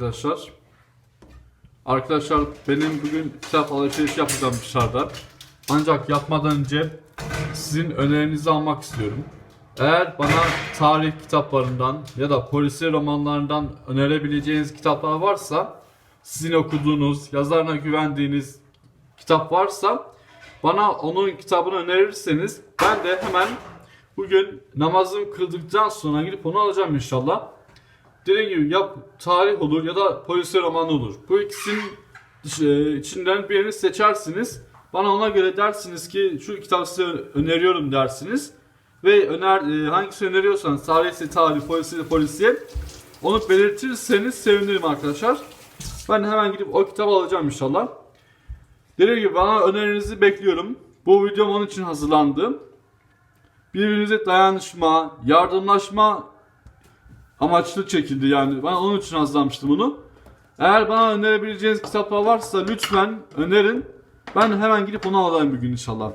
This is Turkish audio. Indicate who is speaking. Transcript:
Speaker 1: Arkadaşlar. Arkadaşlar benim bugün kitap alışveriş yapacağım dışarıda. Ancak yapmadan önce sizin önerinizi almak istiyorum. Eğer bana tarih kitaplarından ya da polisiye romanlarından önerebileceğiniz kitaplar varsa sizin okuduğunuz, yazarına güvendiğiniz kitap varsa bana onun kitabını önerirseniz ben de hemen bugün namazımı kıldıktan sonra gidip onu alacağım inşallah. Dediğim gibi ya tarih olur ya da polisiye roman olur. Bu ikisinin e, içinden birini seçersiniz. Bana ona göre dersiniz ki şu kitabı size öneriyorum dersiniz. Ve öner e, hangisi öneriyorsanız tarihse tarih, polisiye polisiye onu belirtirseniz sevinirim arkadaşlar. Ben hemen gidip o kitabı alacağım inşallah. Dediğim gibi bana önerinizi bekliyorum. Bu videom onun için hazırlandı. Birbirinize dayanışma, yardımlaşma amaçlı çekildi yani. Ben onun için hazırlamıştım bunu. Eğer bana önerebileceğiniz kitaplar varsa lütfen önerin. Ben hemen gidip onu alayım bir gün inşallah.